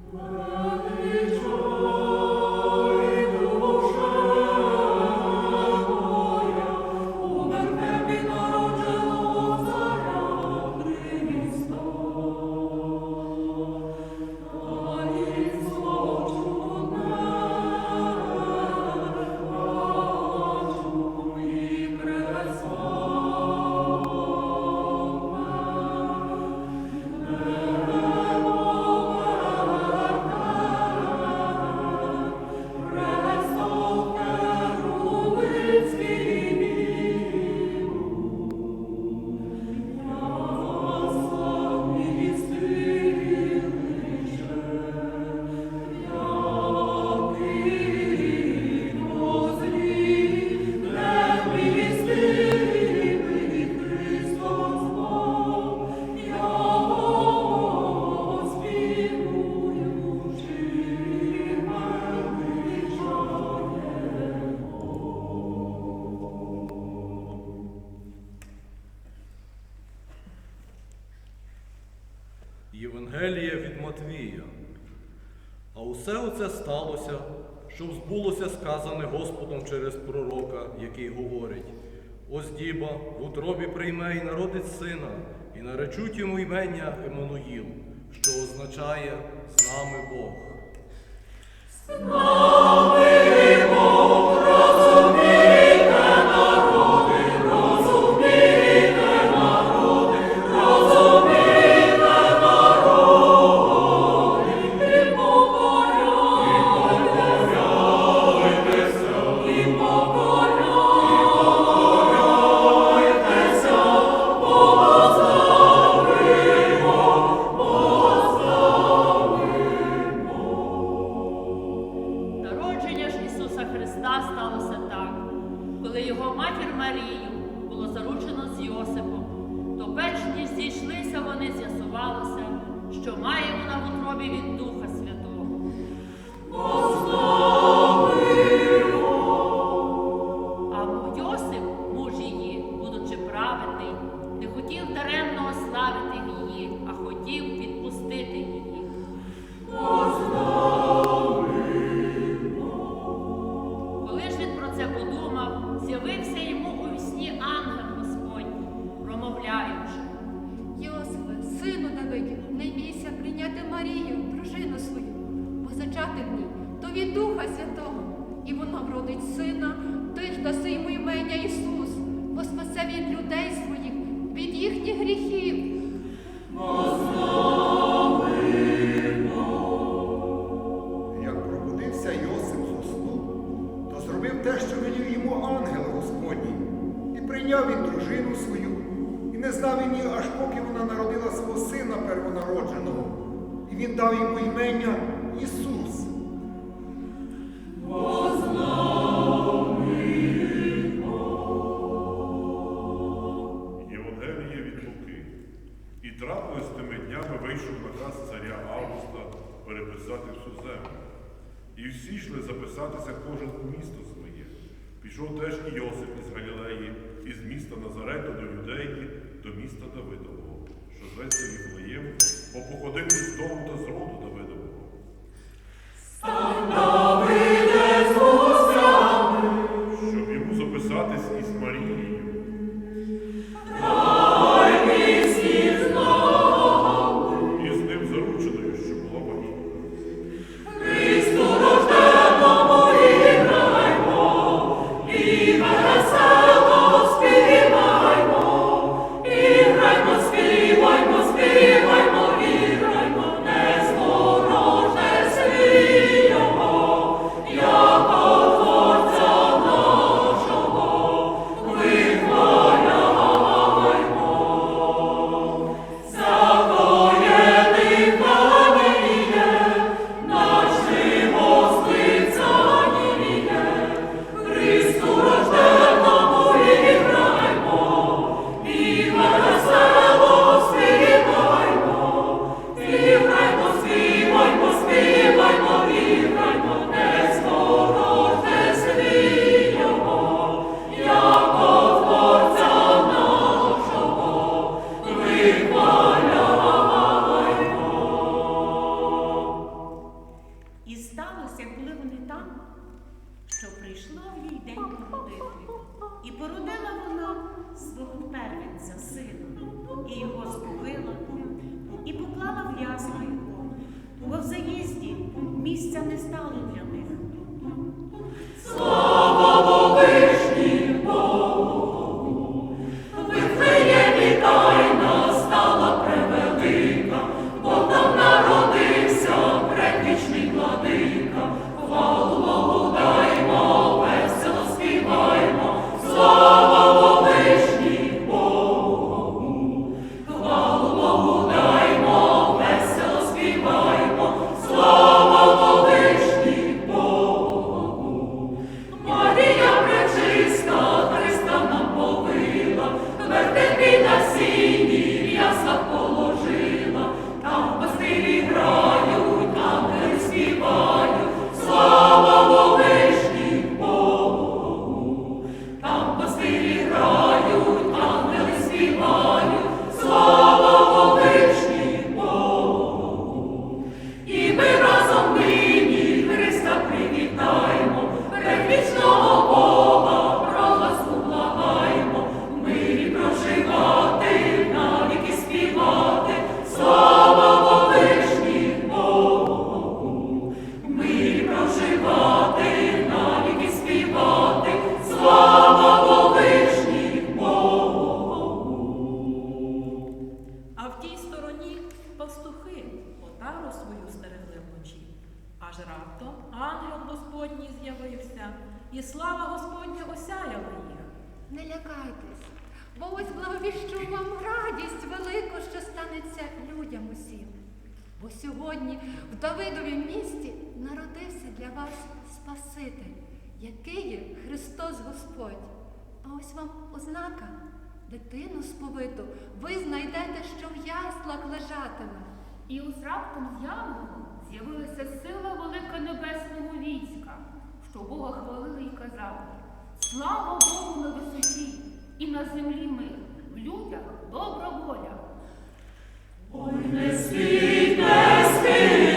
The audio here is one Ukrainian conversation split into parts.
Whoa. Сказане Господом через пророка, який говорить: Ось діба в утробі прийме і народить сина, і наречуть йому імення Еммануїл, що означає з нами Бог. Ісуса Христа сталося так, коли його матір Марію було заручено з Йосипом, то перш ніж зійшлися вони, з'ясувалося, що має вона в утробі від Духа Марію, дружину свою, бо зачати в ній то від Духа Святого, і вона вродить сина, ти ж даси йому імення Ісус, бо спасе від людей своїх, від їхніх гріхів. Як пробудився Йосип з сну, то зробив те, що велів йому ангел Господній, і прийняв він дружину свою, і не знав він її, аж поки вона народила свого сина первонародженого, і він дав йому імення Ісус. Євангеліє від Луки. І трапилось тими днями вийшов наказ царя Августа переписати всю землю. І всі йшли записатися кожен у місто своє. Пішов теж і Йосип із Галілеї, із міста Назарету до Юдеї, до міста Давидового, що зветься Віфлеєм, бо походив із дому та з роду Давидового. Бо сьогодні в Давидовім місті народився для вас Спаситель, який є Христос Господь. А ось вам ознака. Дитину сповиту ви знайдете, що в яслах лежатиме. І ось раптом з янголом з'явилася сила велика небесного війська, що Бога хвалили і казали Слава Богу на висоті, і на землі мир, в людях добра воля. Ой, не спіть, не спіть,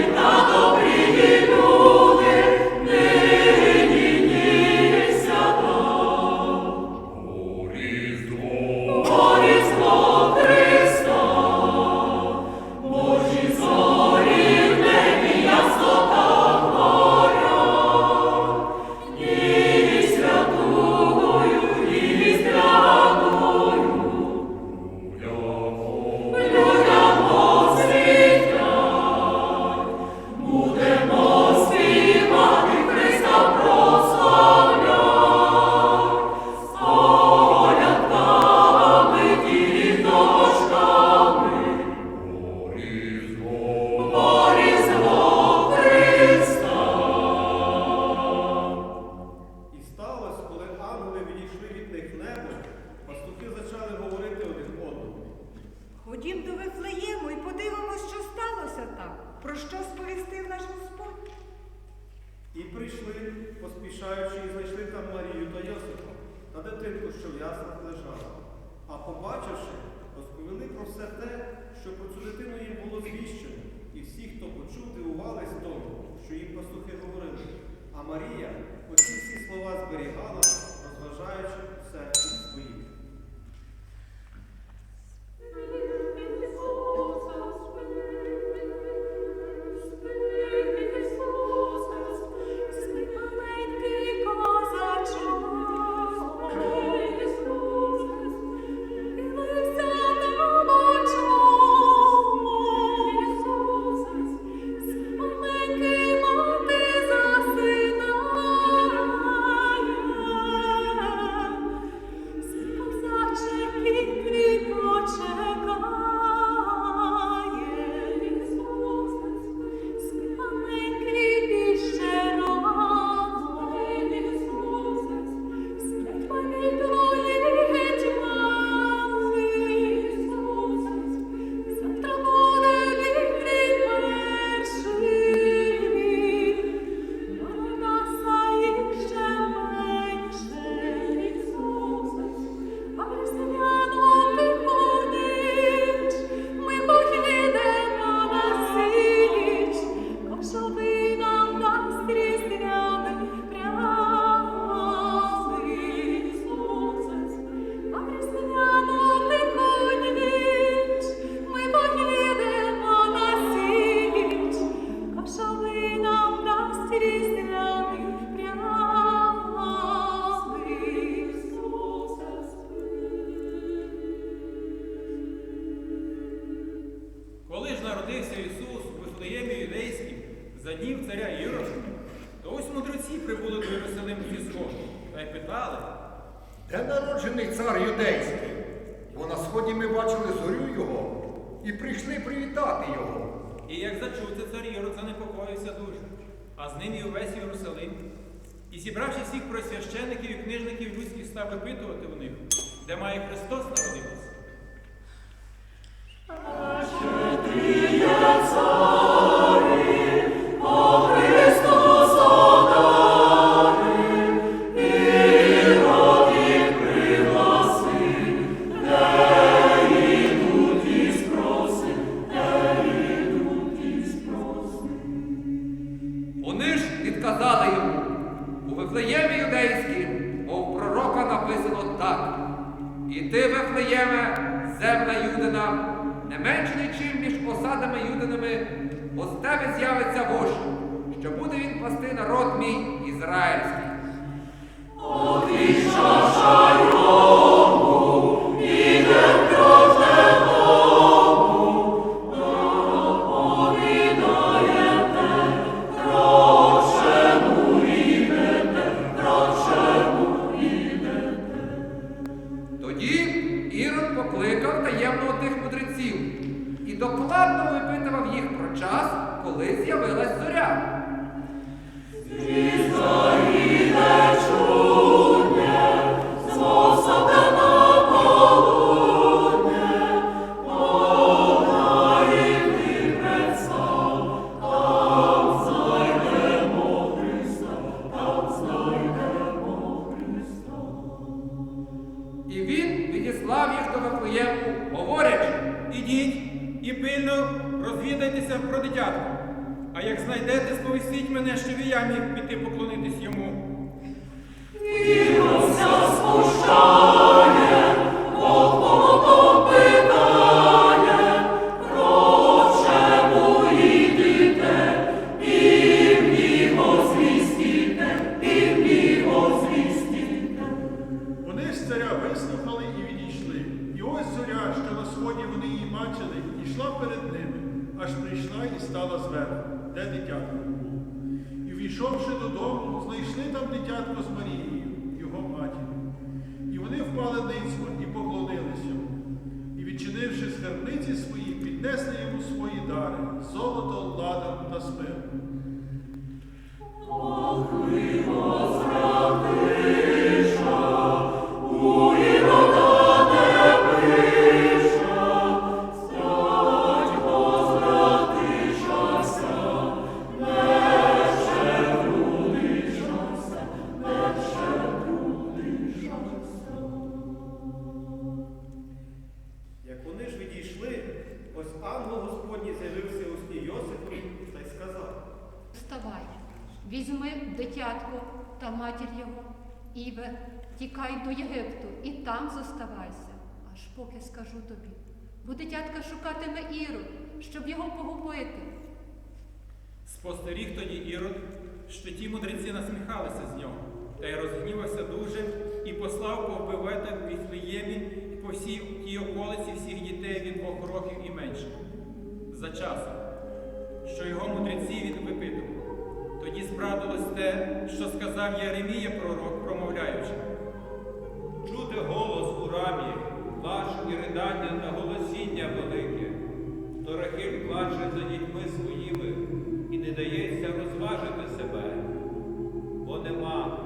що в яслах лежала. А побачивши, розповіли про все те, що про цю дитину їм було звіщено. І всі, хто почув, дивувались тому, що їм пастухи говорили. А Марія оці всі слова зберігала, днів царя Ірода, то ось мудреці прибули до Єрусалиму зі сходу та й питали, Де народжений цар юдейський? Бо на сході ми бачили зорю його і прийшли привітати його. І як зачув це цар Ірод, занепокоївся дуже, а з ним і увесь Єрусалим. І зібравши всіх просвящеників і книжників людських, став випитувати у них, де має Христос народитися. Тебе з'явиться вождь, що буде він пасти народ мій ізраїльський. Тоді вас 40 мене, щоб і я міг піти поклонитись йому. Вони ладан Бо дитятка шукатиме Ірод, щоб його погубити. Спостеріг тоді Ірод, що ті мудреці насміхалися з нього, та й розгнівався дуже і послав повбивати в Віфлеємі і по всій тій околиці всіх дітей від двох років і менше. За часом, що його мудреці він випитував. Тоді справдилось те, що сказав Єремія пророк, промовляючи. Чути голос у рамі, плач і ридання та голосіння велике. То Рахиль плаче за дітьми своїми і не дається розважити себе, бо нема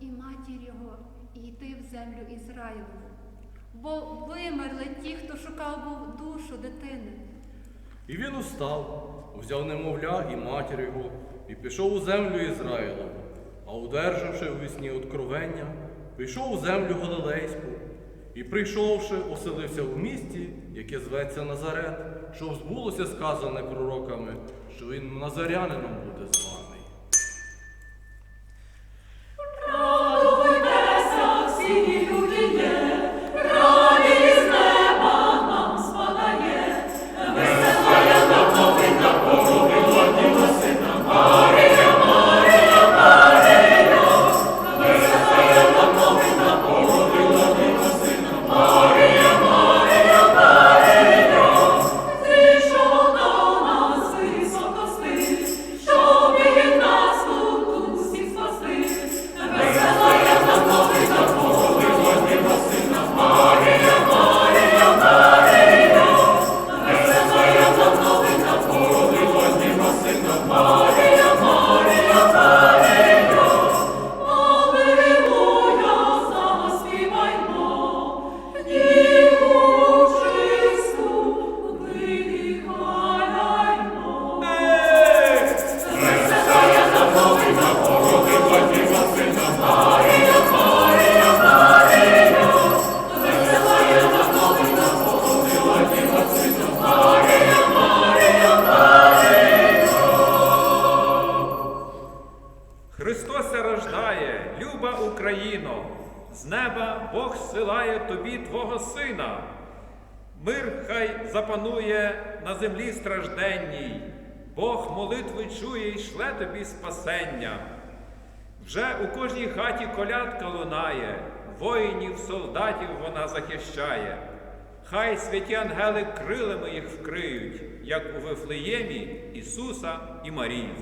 і матір його, і йти в землю Ізраїлову, бо вимерли ті, хто шукав був душу дитини. І він устав, узяв немовля і матір його, і пішов у землю Ізраїлову, а удержавши у вісні откровення, пішов у землю Галилейську, і, прийшовши, оселився в місті, яке зветься Назарет, що збулося сказане пророками, що він назарянином буде. землі стражденній, Бог молитви чує і шле тобі спасення. Вже у кожній хаті колядка лунає, воїнів, солдатів вона захищає. Хай святі ангели крилами їх вкриють, як у Вифлеємі Ісуса і Марії.